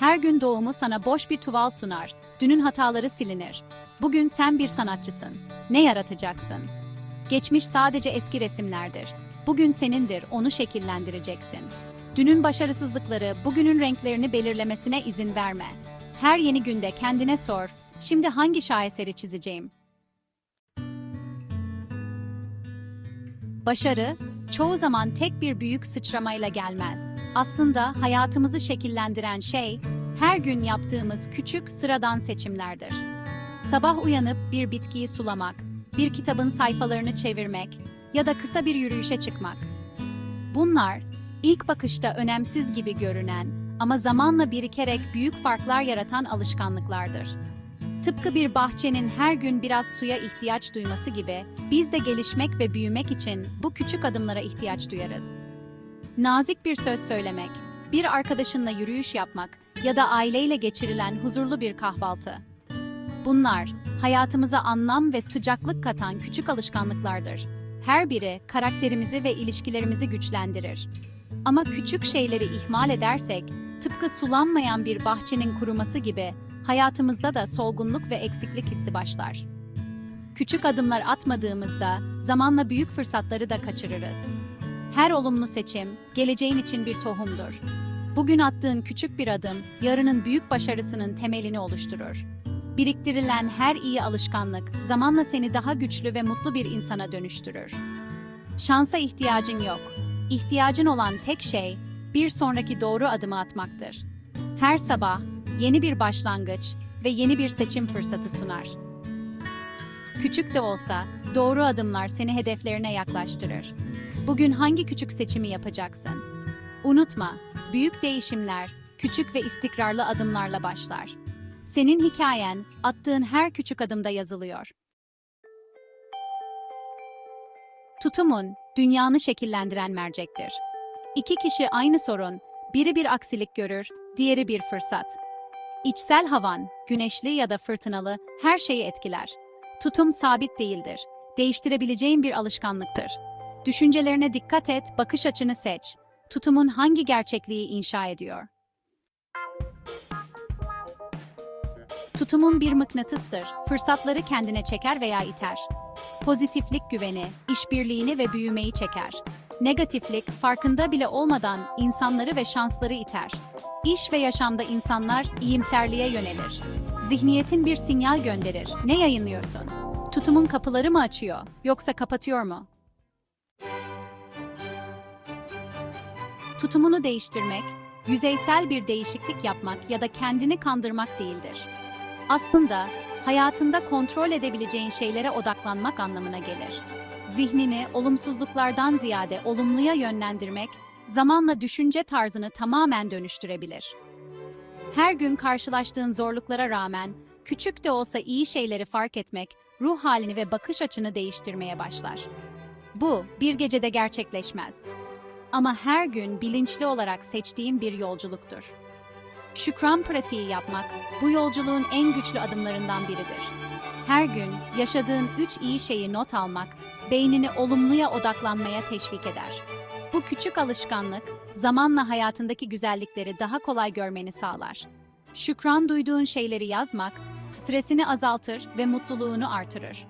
Her gün doğumu sana boş bir tuval sunar. Dünün hataları silinir. Bugün sen bir sanatçısın. Ne yaratacaksın? Geçmiş sadece eski resimlerdir. Bugün senindir, onu şekillendireceksin. Dünün başarısızlıkları bugünün renklerini belirlemesine izin verme. Her yeni günde kendine sor, şimdi hangi şaheseri çizeceğim? Başarı, çoğu zaman tek bir büyük sıçramayla gelmez. Aslında hayatımızı şekillendiren şey, her gün yaptığımız küçük sıradan seçimlerdir. Sabah uyanıp bir bitkiyi sulamak, bir kitabın sayfalarını çevirmek ya da kısa bir yürüyüşe çıkmak. Bunlar, ilk bakışta önemsiz gibi görünen ama zamanla birikerek büyük farklar yaratan alışkanlıklardır. Tıpkı bir bahçenin her gün biraz suya ihtiyaç duyması gibi, biz de gelişmek ve büyümek için bu küçük adımlara ihtiyaç duyarız. Nazik bir söz söylemek, bir arkadaşınla yürüyüş yapmak ya da aileyle geçirilen huzurlu bir kahvaltı. Bunlar, hayatımıza anlam ve sıcaklık katan küçük alışkanlıklardır. Her biri karakterimizi ve ilişkilerimizi güçlendirir. Ama küçük şeyleri ihmal edersek, tıpkı sulanmayan bir bahçenin kuruması gibi hayatımızda da solgunluk ve eksiklik hissi başlar. Küçük adımlar atmadığımızda zamanla büyük fırsatları da kaçırırız. Her olumlu seçim geleceğin için bir tohumdur. Bugün attığın küçük bir adım yarının büyük başarısının temelini oluşturur. Biriktirilen her iyi alışkanlık zamanla seni daha güçlü ve mutlu bir insana dönüştürür. Şansa ihtiyacın yok. İhtiyacın olan tek şey bir sonraki doğru adımı atmaktır. Her sabah yeni bir başlangıç ve yeni bir seçim fırsatı sunar. Küçük de olsa doğru adımlar seni hedeflerine yaklaştırır. Bugün hangi küçük seçimi yapacaksın? Unutma, büyük değişimler küçük ve istikrarlı adımlarla başlar. Senin hikayen attığın her küçük adımda yazılıyor. Tutumun dünyanı şekillendiren mercektir. İki kişi aynı sorun, biri bir aksilik görür, diğeri bir fırsat. İçsel havan, güneşli ya da fırtınalı her şeyi etkiler. Tutum sabit değildir. Değiştirebileceğin bir alışkanlıktır. Düşüncelerine dikkat et, bakış açını seç. Tutumun hangi gerçekliği inşa ediyor? Tutumun bir mıknatıstır. Fırsatları kendine çeker veya iter. Pozitiflik güveni, işbirliğini ve büyümeyi çeker. Negatiflik, farkında bile olmadan insanları ve şansları iter. İş ve yaşamda insanlar iyimserliğe yönelir. Zihniyetin bir sinyal gönderir. Ne yayınlıyorsun? Tutumun kapıları mı açıyor, yoksa kapatıyor mu? Tutumunu değiştirmek, yüzeysel bir değişiklik yapmak ya da kendini kandırmak değildir. Aslında hayatında kontrol edebileceğin şeylere odaklanmak anlamına gelir. Zihnini olumsuzluklardan ziyade olumluya yönlendirmek, zamanla düşünce tarzını tamamen dönüştürebilir. Her gün karşılaştığın zorluklara rağmen, küçük de olsa iyi şeyleri fark etmek, ruh halini ve bakış açını değiştirmeye başlar. Bu, bir gecede gerçekleşmez. Ama her gün bilinçli olarak seçtiğim bir yolculuktur. Şükran pratiği yapmak, bu yolculuğun en güçlü adımlarından biridir. Her gün yaşadığın üç iyi şeyi not almak, beynini olumluya odaklanmaya teşvik eder. Bu küçük alışkanlık, zamanla hayatındaki güzellikleri daha kolay görmeni sağlar. Şükran duyduğun şeyleri yazmak, stresini azaltır ve mutluluğunu artırır.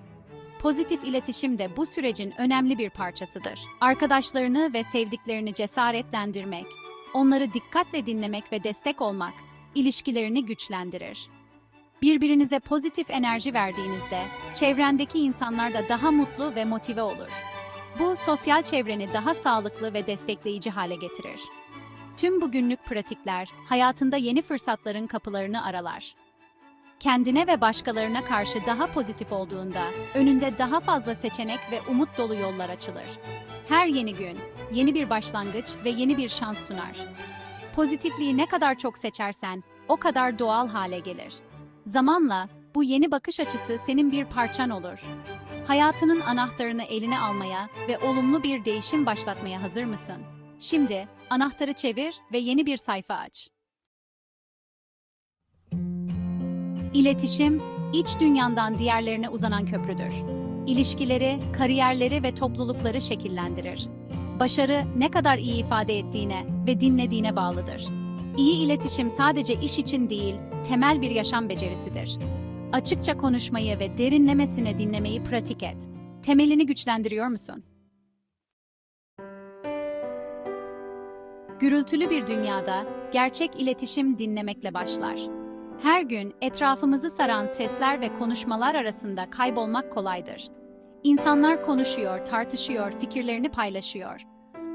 Pozitif iletişim de bu sürecin önemli bir parçasıdır. Arkadaşlarını ve sevdiklerini cesaretlendirmek, onları dikkatle dinlemek ve destek olmak, ilişkilerini güçlendirir. Birbirinize pozitif enerji verdiğinizde, çevrendeki insanlar da daha mutlu ve motive olur. Bu, sosyal çevreni daha sağlıklı ve destekleyici hale getirir. Tüm bu günlük pratikler, hayatında yeni fırsatların kapılarını aralar. Kendine ve başkalarına karşı daha pozitif olduğunda, önünde daha fazla seçenek ve umut dolu yollar açılır. Her yeni gün, yeni bir başlangıç ve yeni bir şans sunar. Pozitifliği ne kadar çok seçersen, o kadar doğal hale gelir. Zamanla, bu yeni bakış açısı senin bir parçan olur. Hayatının anahtarını eline almaya ve olumlu bir değişim başlatmaya hazır mısın? Şimdi, anahtarı çevir ve yeni bir sayfa aç. İletişim, iç dünyandan diğerlerine uzanan köprüdür. İlişkileri, kariyerleri ve toplulukları şekillendirir. Başarı ne kadar iyi ifade ettiğine ve dinlediğine bağlıdır. İyi iletişim sadece iş için değil, temel bir yaşam becerisidir. Açıkça konuşmayı ve derinlemesine dinlemeyi pratik et. Temelini güçlendiriyor musun? Gürültülü bir dünyada gerçek iletişim dinlemekle başlar. Her gün etrafımızı saran sesler ve konuşmalar arasında kaybolmak kolaydır. İnsanlar konuşuyor, tartışıyor, fikirlerini paylaşıyor.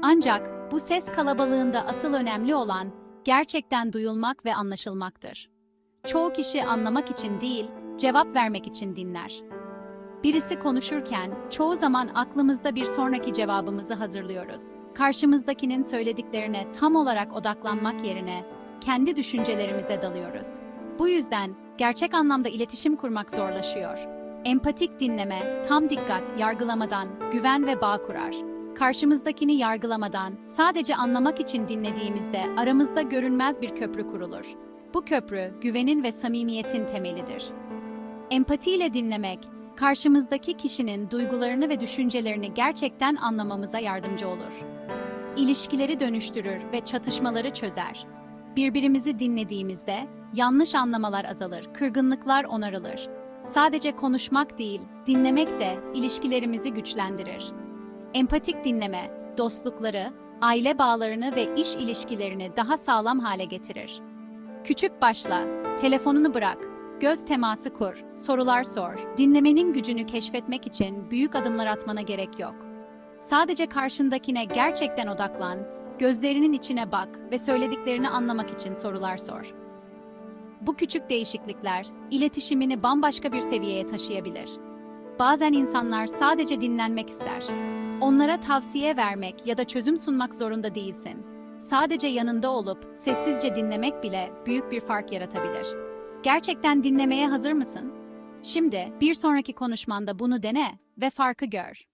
Ancak bu ses kalabalığında asıl önemli olan gerçekten duyulmak ve anlaşılmaktır. Çoğu kişi anlamak için değil, cevap vermek için dinler. Birisi konuşurken çoğu zaman aklımızda bir sonraki cevabımızı hazırlıyoruz. Karşımızdakinin söylediklerine tam olarak odaklanmak yerine kendi düşüncelerimize dalıyoruz. Bu yüzden gerçek anlamda iletişim kurmak zorlaşıyor. Empatik dinleme, tam dikkat, yargılamadan güven ve bağ kurar. Karşımızdakini yargılamadan, sadece anlamak için dinlediğimizde aramızda görünmez bir köprü kurulur. Bu köprü güvenin ve samimiyetin temelidir. Empatiyle dinlemek, karşımızdaki kişinin duygularını ve düşüncelerini gerçekten anlamamıza yardımcı olur. İlişkileri dönüştürür ve çatışmaları çözer. Birbirimizi dinlediğimizde yanlış anlamalar azalır, kırgınlıklar onarılır. Sadece konuşmak değil, dinlemek de ilişkilerimizi güçlendirir. Empatik dinleme, dostlukları, aile bağlarını ve iş ilişkilerini daha sağlam hale getirir. Küçük başla, telefonunu bırak, göz teması kur, sorular sor. Dinlemenin gücünü keşfetmek için büyük adımlar atmana gerek yok. Sadece karşındakine gerçekten odaklan, gözlerinin içine bak ve söylediklerini anlamak için sorular sor. Bu küçük değişiklikler iletişimini bambaşka bir seviyeye taşıyabilir. Bazen insanlar sadece dinlenmek ister. Onlara tavsiye vermek ya da çözüm sunmak zorunda değilsin. Sadece yanında olup sessizce dinlemek bile büyük bir fark yaratabilir. Gerçekten dinlemeye hazır mısın? Şimdi bir sonraki konuşmanda bunu dene ve farkı gör.